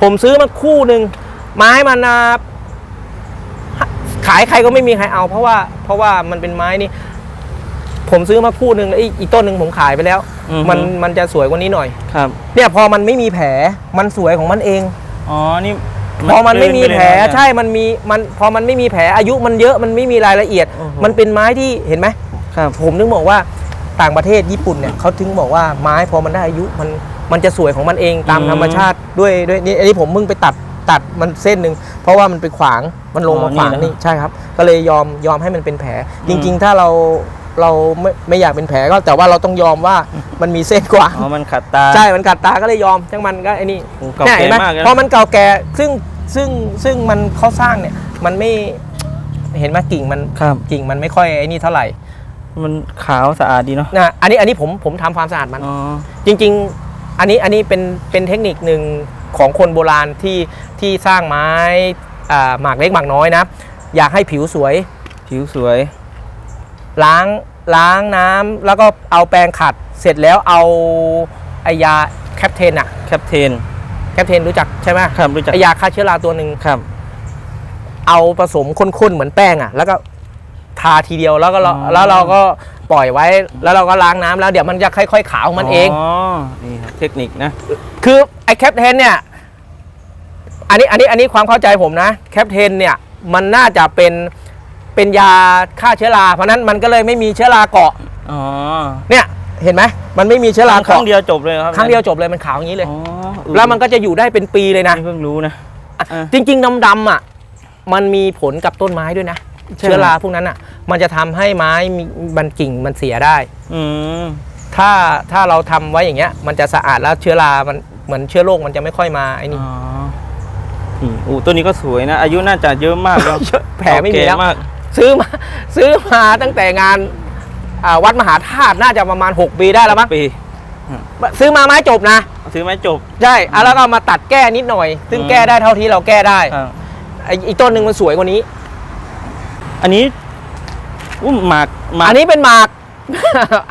ผมซื้อมาคู่หนึ่งไม้มันนะขายใครก็ไม่มีใครเอา เพราะว่า เพราะว่ามันเป็นไม้นี่ ผมซื้อมาคู่หนึ่งแล้วอีกอีกต้นหนึ่งผมขายไปแล้ว อือฮึ มันมันจะสวยกว่านี้หน่อย ครับ เนี่ยพอมันไม่มีแผลมันสวยของมันเอง อ๋อ นี่พอมันไม่มีลื่ปแผลเยนะ ใช่ มันมีมันพอมันไม่มีแผลอายุมันเยอะมันไม่มีรายละเอียด โอ้โห มันเป็นไม้ที่เห็นไหมครับ ผมถึงบอกว่าต่างประเทศญี่ปุ่นเนี่ยเขาถึงบอกว่าไม้พอมันได้อายุมัน มันจะสวยของมันเองตามอืมธรรมชาติด้วยด้วยนี่อันนี้ผมเพิ่งไปตัดตัดมันเส้นหนึ่งเพราะว่ามันไปขวางมันลงอ๋มาอขวางนี่นะนี่ใช่ครับ ก็เลยยอมยอมให้มันเป็นแผลอืจมริง ๆ ถ้าเราเราไม่ไม่อยากเป็นแผลก็แต่ว่าเราต้องยอมว่ามันมีเส้นกว่าอ๋อมันขัดตาใช่มันกัดตาก็เลยยอมจังมันก็ไอ้นี่โอ้เก่าเนี่ยแก่เห็นไหมมากเลยนะพอมันเก่าแก่ซึ่งซึ่งซึ่งมันเขาสร้างเนี่ยมันไม่เห็นไหมกิ่งมันครับกิ่งมันไม่ค่อยไอ้นี่เท่าไหร่ มันขาวสะอาดดีเนาะนะอันนี้อันนี้ผมผมทำความสะอาดมันอ๋อจริง ๆ อันนี้อันนี้เป็นเป็นเทคนิคหนึ่งของคนโบราณที่ที่สร้างไม้อ่าหมากเล็กหมากน้อยนะ อยากให้ผิวสวย ผิวสวย ล้างล้างน้ำแล้วก็เอาแปรงขัดเสร็จแล้วเอาไอยาแคปเทนอะแคปเทนแคปเทนรู้จักใช่ไหมครับรู้จักไอยาฆ่าเชื้อราตัวหนึ่งครับ เอาผสมข้นๆเหมือนแป้งอะแล้วก็ทาทีเดียวแล้วก็เราอ๋อแล้วเราก็ ปล่อยไว้ แล้วเราก็ล้างน้ำแล้วเดี๋ยวมันจะค่อยๆขาวของมันเองอ๋อนี่ครับเทคนิคนะ คือไอ้แคปเทนเนี่ย อันนี้อันนี้อันนี้ความเข้าใจผมนะแคปเทนเนี่ยมันน่าจะเป็นเป็นยาฆ่าเชื้อรา เพราะนั้นมันก็เลยไม่มีเชื้อราเกาะ อ๋อเนี่ยเห็นไหมมันไม่มีเชื้อราครั้เกาะงเดียวจบเลยครับครั้งเดียวจบเลยมันขาวอย่างนี้เลย อ๋อเออแล้วมันก็จะอยู่ได้เป็นปีเลยนะ นี่เพิ่งรู้นะ อะ จริงๆดำๆอะมันมีผลกับต้นไม้ด้วยนะ ใช่เชื้อราพวกนั้นอะ มันจะทำให้ไม้มีมันกิ่งมันเสียได้อืมถ้าถ้าเราทำไว้อย่างเงี้ย มันจะสะอาดแล้วเชื้อรา มันเหมือนเชื้อโรคมันจะไม่ค่อยมาไอ้นี่อ๋อนี่อู้ตัวนี้ก็สวยนะ อายุน่าจะเยอะมากแล้วแผลไม่มีแล้วเก่มากซื้อมาซื้อมาตั้งแต่งานอ่าวัดมหาธาตุน่าจะประมาณ 6 ปีได้แล้วมั้งปี ซื้อมาไม้จบนะ ซื้อไม้จบ ใช่อะแล้วก็มาตัดแก้นิดหน่อย ซึ่งอืมแก้ได้เท่าที่เราแก้ได้ครับไอ้อีกต้นหนึ่งมันสวยกว่านี้ อันนี้ อุ้มหมากหมากอันนี้เป็นหมาก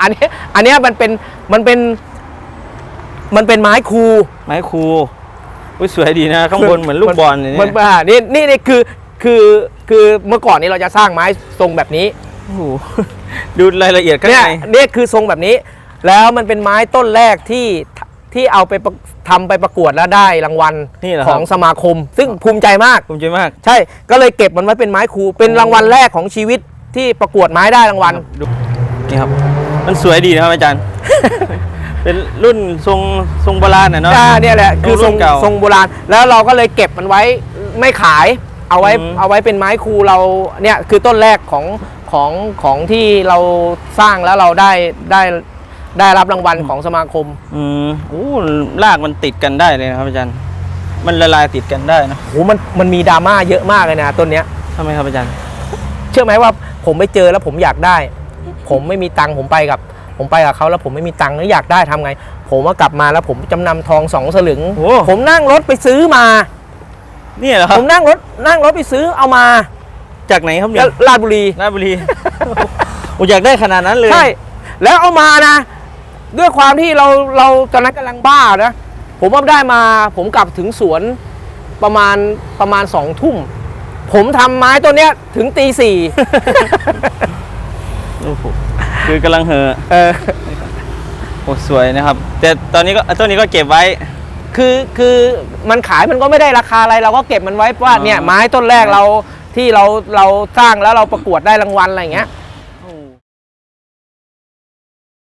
อันนี้ อันเนี้ยมันเป็นมันเป็น มันเป็นไม้คู ไม้คูอุ้ยสวยดีนะ ข้างบนเหมือนลูกบอลเลยมันเนี่ยอ่านี่นี่นี่คือคือคือเมื่อก่อนนี้เราจะสร้างไม้ทรงแบบนี้โอ้โหดูรายละเอียดข้างเนี่ยในเนี่ยคือทรงแบบนี้ แล้วมันเป็นไม้ต้นแรกที่ที่เอาไปประทำไปประกวดแล้วได้รางวัลนี่เหรอขคอรับงสมาคม ซึ่งภูมิใจมากภูมิใจมาก ใช่ก็เลยเก็บมันไว้เป็นไม้ครูเป็นรางวัลแรกของชีวิต ที่ประกวดไม้ได้รางวัลดูนี่ครับ มันสวยดีนะครับอาจารย์ เป็นรุ่นทรงทรงโบราณน่ะเนาะอ่าเนี่ยแหละคือทรงรุ่นเก่าทรงโบราณ แล้วเราก็เลยเก็บมันไว้ไม่ขาย เอาไว้อืมเอาไว้เป็นไม้ครูเราเนี่ยคือต้นแรกของของของที่เราสร้างแล้วเราได้ได้ได้รับรางวัลของสมาคม อืมโอ้ลากมันติดกันได้เลยนะครับอาจารย์ มันละลายติดกันได้นะโหมันมันมีดราม่าเยอะมากเลยนะต้นเนี้ยทำไมครับอาจารย์ เชื่อไหมว่า ผมไปเจอแล้วผมอยากได้ ผมไม่มีตังค์ผมไปกับ ผมไปกับเขาแล้วผมไม่มีตังค์แล้วอยากได้ทำไง ผมว่ากลับมาแล้วผมจำนำทองสองสลึง โอ้ ผมนั่งรถไปซื้อมา เนี่ยเหรอครัผบ มนั่งรถนั่งรถไปซื้อเอามาจากไหนครับเนี่แล้ยวลาดบุรี ราชบุรี โอ้อยากได้ขนาดนั้นเลย ใช่ แล้วเอามานะ ด้วยความที่เราเราตอนนั้นกำลังบ้านะ ผมว่าได้มา ผมกลับถึงสวนประมาณประมาณสองทุ่ม ผมทำไม้ตัวเนี้ยถึงตีสี่ โอ้โหคือกำลังเห่อะเออ โอ้สวยนะครับ แต่ตอนนี้ก็ต้นนี้ก็เก็บไว้ คือคือมันขายมันก็ไม่ได้ราคาอะไรเราก็เก็บมันไว้ว่าอ๋อเนี่ยไม้ต้นแรกเราที่เราเราสร้างแล้วเราประกวดได้รางวัลอะไรอย่างเงี้ย